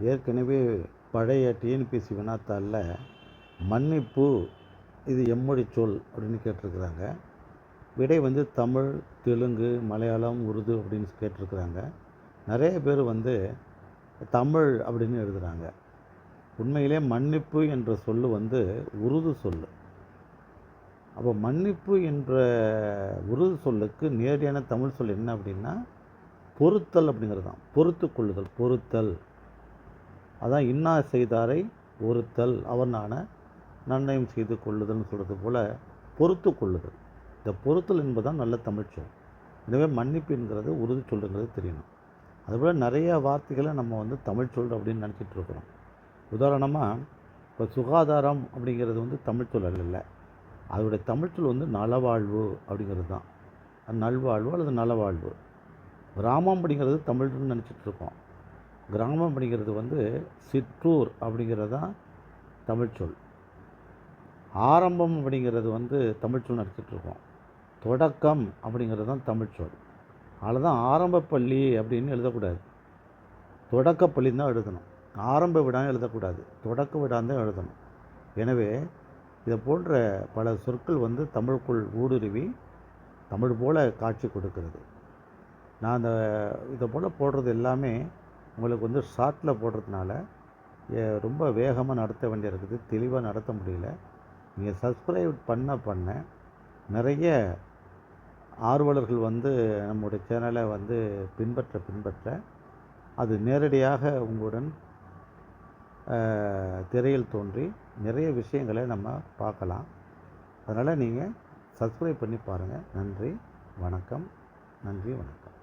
ஏற்கனவே பழைய டிஎன்பிஎஸ்சி வினாத்தாளில் மன்னிப்பு இது எம்மொழி சொல் அப்படின்னு கேட்டிருக்கிறாங்க. விடை வந்து தமிழ் தெலுங்கு மலையாளம் உருது அப்படின்னு கேட்டிருக்கிறாங்க. நிறைய பேர் வந்து தமிழ் அப்படின்னு எழுதுகிறாங்க உண்மையிலே மன்னிப்பு என்ற சொல்லு வந்து உருது சொல்லு. அப்போ மன்னிப்பு என்ற உருது சொல்லுக்கு நேரடியான தமிழ் சொல் என்ன அப்படின்னா பொறுத்தல் அப்படிங்கிறது தான் பொறுத்து கொள்ளுதல் பொறுத்தல் அதான் இன்னா செய்தாரை ஒருத்தல் அவனான நன்னயம் செய்து கொள்ளுதல்னு சொல்கிறது போல் பொறுத்து கொள்ளுதல். இந்த பொறுத்தல் என்பதுதான் நல்ல தமிழ்ச்சொல் எனவே மன்னிப்புங்கிறது உறுதி சொல்லுங்கிறது தெரியணும். அதுபோல் நிறைய வார்த்தைகளை நம்ம வந்து தமிழ் சொல் அப்படின்னு நினச்சிட்டு இருக்கிறோம். உதாரணமாக இப்போ சுகாதாரம் அப்படிங்கிறது வந்து தமிழ் சொல் அல்ல. அதோடைய தமிழ்ச்சொல் வந்து நலவாழ்வு அப்படிங்கிறது தான். நல்வாழ்வு அல்லது நலவாழ்வு. கிராமம் அப்படிங்கிறது தமிழ்னு நினச்சிட்டு இருக்கோம். கிராமம் அப்படிங்கிறது வந்து சிற்றூர் அப்படிங்கிறது தான் தமிழ்ச்சொல் ஆரம்பம் அப்படிங்கிறது வந்து தமிழ்ச்சொல் நடத்திட்டுருக்கோம் இருக்கோம். தொடக்கம் அப்படிங்கிறது தான் தமிழ்ச்சொல் அதில் தான் ஆரம்ப பள்ளி அப்படின்னு எழுதக்கூடாது. தொடக்கப்பள்ளின்னு தான் எழுதணும். ஆரம்ப விடாமல் எழுதக்கூடாது. தொடக்க விடாமல் தான் எழுதணும். எனவே இதை போன்ற பல சொற்கள் வந்து தமிழுக்குள் ஊடுருவி தமிழ் போல் காட்சி கொடுக்கிறது. நான் அந்த இதை போல் போடுறது எல்லாமே உங்களுக்கு வந்து ஷார்ட்டில் போடுறதுனால ரொம்ப வேகமாக நடத்த வேண்டியிருக்குது தெளிவாக நடத்த முடியல. நீங்கள் சப்ஸ்கிரைப் பண்ண பண்ண நிறைய ஆர்வலர்கள் வந்து நம்முடைய சேனலை வந்து பின்பற்ற பின்பற்ற அது நேரடியாக உங்களுடன் திரையில் தோன்றி நிறைய விஷயங்களை நம்ம பார்க்கலாம். அதனால் நீங்கள் சப்ஸ்கிரைப் பண்ணி பாருங்கள் நன்றி வணக்கம் நன்றி வணக்கம்.